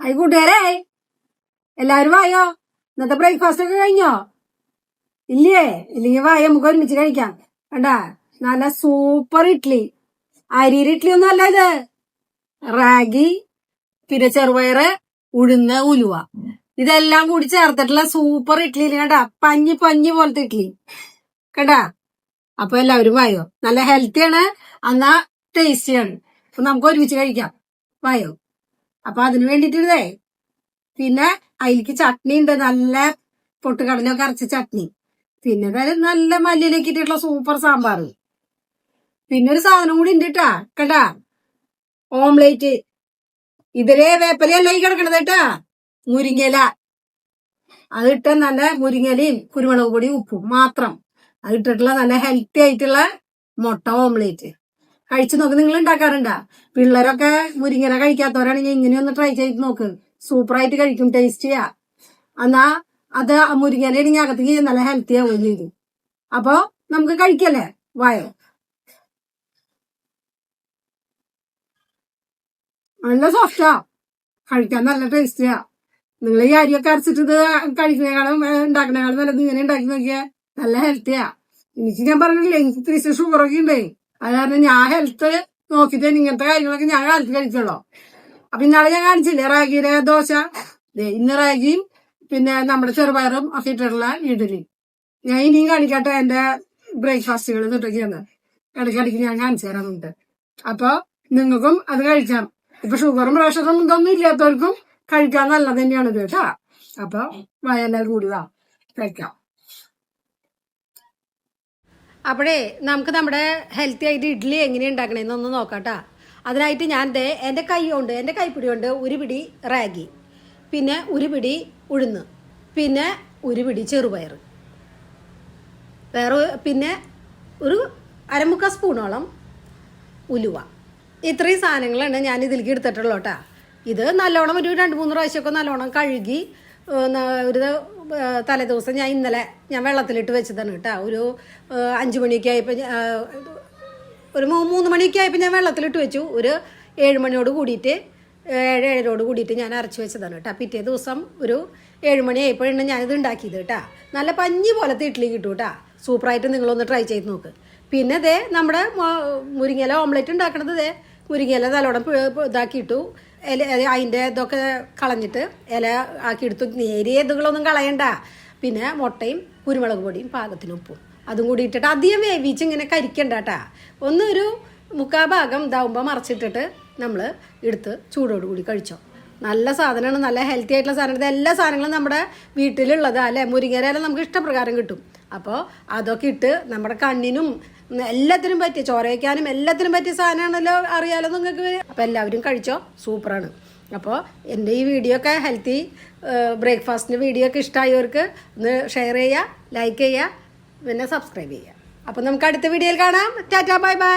Hi കൂട്ടുകാരെ. എല്ലാവരും വായോ? ഇന്നത്തെ ബ്രേക്ക്ഫാസ്റ്റ് ഒക്കെ കഴിഞ്ഞോ? ഇല്ലേ? ഇല്ലെങ്കിൽ വായ നമുക്ക് ഒരുമിച്ച് കഴിക്കാം. കണ്ടാ? നല്ല സൂപ്പർ ഇഡ്ഡലി അരിയുടെ ഇഡ്ഡലി ഒന്നും അല്ല ഇത്. റാഗി പിന്നെ ചെറുപയറ് ഉഴുന്ന ഉലുവ. ഇതെല്ലാം കൂടി ചേർത്തിട്ടുള്ള സൂപ്പർ ഇഡ്ഡലി കണ്ടാ? പഞ്ഞി പഞ്ഞി പോലത്തെ ഇഡ്ഡലി കണ്ടാ? അപ്പൊ എല്ലാവരും വായോ? നല്ല ഹെൽത്തിയാണ് എന്നാ ടേസ്റ്റിയാണ് അപ്പൊ നമുക്ക് ഒരുമിച്ച് കഴിക്കാം. വായോ? അപ്പൊ അതിന് വേണ്ടിട്ടിരുന്നേ. പിന്നെ അതിലേക്ക് ചട്നി ഉണ്ട് നല്ല പൊട്ടുകടലൊക്കെ അരച്ച ചട്നി. പിന്നെ നല്ല മല്ലിയിലേക്ക് ഇട്ടിട്ടുള്ള സൂപ്പർ സാമ്പാർ പിന്നെ ഒരു സാധനം കൂടി ഉണ്ട് കേട്ടാ കേട്ടാ? ഓംലേറ്റ്. ഇതിലെ വേപ്പലയല്ല ഈ കിടക്കണത് കേട്ടാ? മുരിങ്ങല അത് ഇട്ട നല്ല മുരിങ്ങലയും കുരുമുളക് പൊടിയും ഉപ്പും മാത്രം. അത് ഇട്ടിട്ടുള്ള നല്ല ഹെൽത്തി ആയിട്ടുള്ള മുട്ട ഓംലേറ്റ്. കഴിച്ചു നോക്ക്. നിങ്ങൾ ഉണ്ടാക്കാറുണ്ടാ പിള്ളേരൊക്കെ മുരിങ്ങന കഴിക്കാത്തവരാണെങ്കിൽ ഇങ്ങനെയൊന്ന് ട്രൈ ചെയ്ത് നോക്ക്. സൂപ്പറായിട്ട് കഴിക്കും ടേസ്റ്റ് ചെയ്യാ. എന്നാ അത് മുരിങ്ങന ഇടിഞ്ഞ അകത്തേക്ക് നല്ല ഹെൽത്തി ആവുകയും ചെയ്തു. അപ്പൊ നമുക്ക് കഴിക്കല്ലേ? വായോ. നല്ല സോഫ്റ്റാ കഴിക്കാൻ നല്ല ടേസ്റ്റിയാ നിങ്ങൾ ഈ അരിയൊക്കെ അരച്ചിട്ട് ഇത് കഴിക്കുന്നേക്കാളും ഉണ്ടാക്കുന്നേക്കാളും നല്ലത് ഇങ്ങനെ ഉണ്ടാക്കി നോക്കിയാ. നല്ല ഹെൽത്തിയാ എനിക്ക് ഞാൻ പറഞ്ഞില്ലേ എനിക്ക് ഇത്തിരി ഷുഗറൊക്കെ ഉണ്ടേ. അത് കാരണം ഞാൻ ഹെൽത്ത് നോക്കിയിട്ട് ഇങ്ങനത്തെ കാര്യങ്ങളൊക്കെ ഞാൻ കാലത്ത് കഴിക്കുള്ളൂ. അപ്പൊ ഇന്നാളെ ഞാൻ കാണിച്ചില്ലേ? റാഗിയുടെ ദോശ. ഇന്ന് റാഗിയും പിന്നെ നമ്മുടെ ചെറുപയറും ഒക്കെ ഇട്ടിട്ടുള്ള ഇഡലി ഞാൻ ഇനിയും കാണിക്കട്ടെ എന്റെ ബ്രേക്ക്ഫാസ്റ്റുകൾ തൊട്ടൊക്കെയാണ് ഇടയ്ക്കിടയ്ക്ക് ഞാൻ കാണിച്ചു തരാറുണ്ട്. അപ്പൊ നിങ്ങൾക്കും അത് കഴിക്കാം. ഇപ്പൊ ഷുഗറും പ്രഷറും ഇതൊന്നും ഇല്ലാത്തവർക്കും കഴിക്കാൻ നല്ലത് തന്നെയാണ് കേട്ടാ. അപ്പൊ വയലാരും കൂടുതലാ കഴിക്കാം. അപ്പോഴേ നമുക്ക് നമ്മുടെ ഹെൽത്തി ആയിട്ട് ഇഡ്ഡലി എങ്ങനെ ഉണ്ടാക്കണേന്ന് ഒന്ന് നോക്കാട്ടാ. അതിനായിട്ട് ഞാൻ ദേ എന്റെ കൈ കൊണ്ട് എന്റെ കൈപ്പിടി കൊണ്ട് ഒരു പിടി റാഗി പിന്നെ ഒരു പിടി ഉഴുന്ന് പിന്നെ ഒരു പിടി ചെറുപയർ. വേറെ പിന്നെ ഒരു അരമുക്കാൽ സ്പൂണോളം ഉലുവ. ഇത്രയും സാധനങ്ങളാണ് ഞാൻ ഇതിലേക്ക് എടുത്തിട്ടുള്ളൂ കേട്ടോ. ഇത് നല്ലോണം ഒരു രണ്ട് മൂന്ന് പ്രാവശ്യമൊക്കെ നല്ലോണം കഴുകി ഒരു തലേ ദിവസം ഞാൻ ഇന്നലെ ഞാൻ വെള്ളത്തിലിട്ട് വെച്ചതാണ് കേട്ടോ. ഒരു അഞ്ച് മണിയൊക്കെ ആയപ്പോൾ ഒരു മൂന്ന് മണിയൊക്കെ ആയപ്പോൾ ഞാൻ വെള്ളത്തിലിട്ട് വെച്ചു. ഒരു ഏഴ് മണിയോട് കൂടിയിട്ട് ഏഴ് ഏഴരോട് കൂടിയിട്ട് ഞാൻ അരച്ച് വെച്ചതാണ് കേട്ടോ. പിറ്റേ ദിവസം ഒരു ഏഴ് മണി ആയപ്പോഴാണ് ഞാനിത് ഉണ്ടാക്കിയത് കേട്ടോ. നല്ല പഞ്ഞി പോലത്തെ ഇഡ്ഡലി കിട്ടും കേട്ടോ. സൂപ്പറായിട്ട് നിങ്ങളൊന്ന് ട്രൈ ചെയ്ത് നോക്ക്. പിന്നെ ദേ നമ്മുടെ മുരിങ്ങയില ഓംലെറ്റ് ഉണ്ടാക്കണത് ദേ മുരിങ്ങയില നല്ലോണം ഇതാക്കിയിട്ടു. ഇല അതിന്റെ ഇതൊക്കെ കളഞ്ഞിട്ട് ഇല ആക്കി ആക്കിയെടുത്തു നേരിയ ഇതുകളൊന്നും കളയണ്ട. പിന്നെ മുട്ടയും കുരുമുളക് പൊടിയും പാകത്തിന് ഉപ്പും. അതും കൂടി ഇട്ടിട്ട് അധികം വേവിച്ച് ഇങ്ങനെ കരിക്കണ്ട കേട്ടാ ഒന്നൊരു മുക്കാ ഭാഗം ഇതാവുമ്പോൾ മറച്ചിട്ടിട്ട് നമ്മൾ എടുത്ത് ചൂടോടുകൂടി കഴിച്ചോ. നല്ല സാധനമാണ് നല്ല ഹെൽത്തി ആയിട്ടുള്ള സാധനം ഇത് എല്ലാ സാധനങ്ങളും നമ്മുടെ വീട്ടിലുള്ളത് അല്ലെ? മുരിങ്ങയില നമുക്ക് ഇഷ്ടപ്രകാരം കിട്ടും. അപ്പോൾ അതൊക്കെ ഇട്ട് നമ്മുടെ കണ്ണിനും എല്ലാത്തിനും പറ്റിയ ചോര വയ്ക്കാനും എല്ലാത്തിനും പറ്റിയ സാധനമാണല്ലോ അറിയാലോ നിങ്ങൾക്ക്? അപ്പോൾ എല്ലാവരും കഴിച്ചോ? സൂപ്പറാണ്. അപ്പോൾ എന്റെ ഈ വീഡിയോ ഒക്കെ ഹെൽത്തി ബ്രേക്ക്ഫാസ്റ്റിന്റെ വീഡിയോ ഒക്കെ ഇഷ്ടമായവർക്ക് ഒന്ന് ഷെയർ ചെയ്യുക ലൈക്ക് ചെയ്യുക പിന്നെ സബ്സ്ക്രൈബ് ചെയ്യുക. അപ്പോൾ നമുക്ക് അടുത്ത വീഡിയോയിൽ കാണാം. Tata bye bye